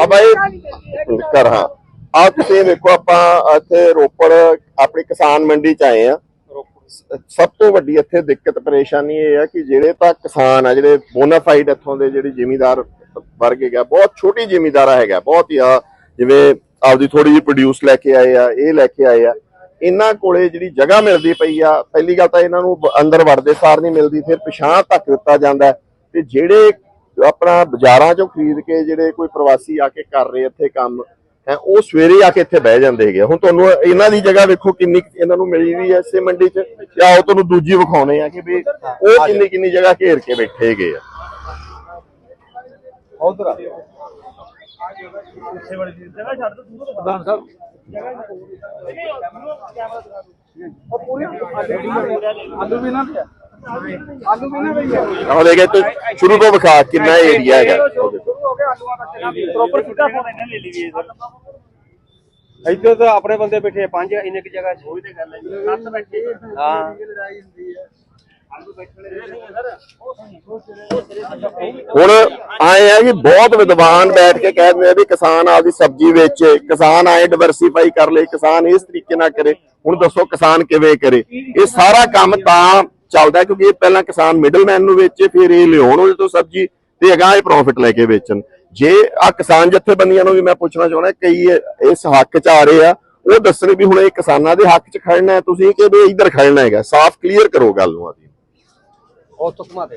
ਆ ਬਾਈ ਕਰ, ਹਾਂ। ਆ ਤੁਸੀਂ ਵੇਖੋ, ਆਪਾਂ ਇੱਥੇ ਰੋਪੜ ਆਪਣੀ ਕਿਸਾਨ ਮੰਡੀ ਚ ਆਏ ਆ ਸਭ ਤੋਂ ਵੱਡੀ ਇੱਥੇ ਦਿੱਕਤ, ਪਰੇਸ਼ਾਨੀ ਇਹ ਆ ਕਿ ਜਿਹੜੇ ਤਾਂ ਕਿਸਾਨ ਆ, ਜਿਹੜੇ ਬੋਨਾਫਾਈਡ ਇੱਥੋਂ ਦੇ ਜਿਹੜੇ ਜ਼ਿਮੀਦਾਰ ਵਰਗ ਹੈਗਾ ਬਹੁਤ ਛੋਟੀ ਜ਼ਿਮੀਦਾਰਾ ਹੈਗਾ ਬਹੁਤ ਹੀ ਜਿਵੇਂ ਆਪਦੀ ਥੋੜੀ ਜਿਹੀ ਪ੍ਰੋਡਿਊਸ ਲੈ ਕੇ ਆਏ ਆ, ਇਹ ਲੈ ਕੇ ਆਏ ਆ। ਇਹਨਾਂ ਕੋਲੇ ਜਿਹੜੀ ਜਗ੍ਹਾ ਮਿਲਦੀ ਪਈ ਆ, ਪਹਿਲੀ ਗੱਲ ਤਾਂ ਇਹਨਾਂ ਨੂੰ ਅੰਦਰ ਵੜਦੇ ਸਾਰ ਨਹੀਂ ਮਿਲਦੀ, ਫਿਰ ਪਿਛਾਂ ਧੱਕ ਦਿੱਤਾ ਜਾਂਦਾ ਤੇ ਜਿਹੜੇ ਆਪਣਾ ਬਾਜ਼ਾਰਾਂ ਚੋਂ ਖਰੀਦ ਕੇ ਜਿਹੜੇ ਕੋਈ ਪ੍ਰਵਾਸੀ ਆ ਕੇ ਕਰ ਰਹੇ ਇੱਥੇ ਕੰਮ ਹੈ ਉਹ ਸਵੇਰੇ ਆ ਕੇ ਇੱਥੇ ਬਹਿ ਜਾਂਦੇ ਹੈਗੇ ਹੁਣ ਤੁਹਾਨੂੰ ਇਹਨਾਂ ਦੀ ਜਗ੍ਹਾ ਵੇਖੋ ਕਿੰਨੀ ਇਹਨਾਂ ਨੂੰ ਮਿਲੀ ਵੀ ਐ ਇਸੇ ਮੰਡੀ 'ਚ ਜਾਂ ਉਹ ਤੁਹਾਨੂੰ ਦੂਜੀ ਵਿਖਾਉਣੇ ਆ ਕਿ ਵੀ ਉਹ ਕਿੰਨੀ ਕਿੰਨੀ ਜਗ੍ਹਾ ਘੇਰ ਕੇ ਬੈਠੇ ਹੈਗੇ ਆ। ਉਧਰ ਪ੍ਰਧਾਨ ਸਾਹਿਬ। ਆਲੂ ਵੀ ਨਾ ਲਿਆ ਆਲੂ ਵੀ ਨਾ ਲਿਆ ਆਹ ਦੇਖੇ ਤੂੰ ਸ਼ੁਰੂ ਤੋਂ ਵਿਖਾ ਕਿੰਨਾ ਏਰੀਆ ਹੈਗਾ। ਪ੍ਰੋਪਰ ਫੋਨ ਇਹਨੇ ਲੈ ਲਈ ਇੱਧਰ ਤਾਂ ਆਪਣੇ ਬੰਦੇ ਬੈਠੇ ਆ ਪੰਜ ਇੰਨੇ ਕਿ ਜਗ੍ਹਾ ਚ। ਉਹੀ ਤੇ ਗੱਲ ਹੈ ਸੱਤ ਬੈਠੇ ਹਾਂ। ਹੁਣ ਆਏ ਆ ਕਿ ਬਹੁਤ ਵਿਦਵਾਨ ਬੈਠ ਕੇ ਕਹਿ ਦਿੰਦੇ ਆ ਵੀ ਕਿਸਾਨ ਆਪਦੀ ਸਬਜ਼ੀ ਵੇਚੇ ਕਿਸਾਨ ਆਏ ਡਿਵਰਸਿਫਾਈ ਕਰ ਲੇ ਕਿਸਾਨ ਇਸ ਤਰੀਕੇ ਨਾਲ ਕਰੇ। ਹੁਣ ਦੱਸੋ ਕਿਸਾਨ ਕਿਵੇਂ ਕਰੇ। ਇਹ ਸਾਰਾ ਕੰਮ ਤਾਂ ਚੱਲਦਾ ਕਿਉਂਕਿ ਇਹ ਪਹਿਲਾਂ ਕਿਸਾਨ ਮਿਡਲਮੈਨ ਨੂੰ ਵੇਚੇ, ਫਿਰ ਇਹ ਲਿਆਉਣ ਉਹਦੇ ਤੋਂ ਸਬਜ਼ੀ ਤੇ ਅਗਾਂਹ ਇਹ ਪ੍ਰੋਫਿਟ ਲੈ ਕੇ ਵੇਚਣ। ਜੇ ਆ ਕਿਸਾਨ ਜਥੇਬੰਦੀਆਂ ਨੂੰ ਵੀ ਮੈਂ ਪੁੱਛਣਾ ਚਾਹੁੰਦਾ, ਕਈ ਇਸ ਹੱਕ 'ਚ ਆ ਰਹੇ ਆ, ਉਹ ਦੱਸਣ ਵੀ ਹੁਣ ਇਹ ਕਿਸਾਨਾਂ ਦੇ ਹੱਕ 'ਚ ਖੜਨਾ ਹੈ, ਤੁਸੀਂ ਕਿ ਵੀ ਇੱਧਰ ਖੜਨਾ ਹੈਗਾ, ਸਾਫ਼ ਕਲੀਅਰ ਕਰੋ ਗੱਲ ਨੂੰ ਆਦੀ ਉਹ ਤੁਕਮਾ ਦੇ।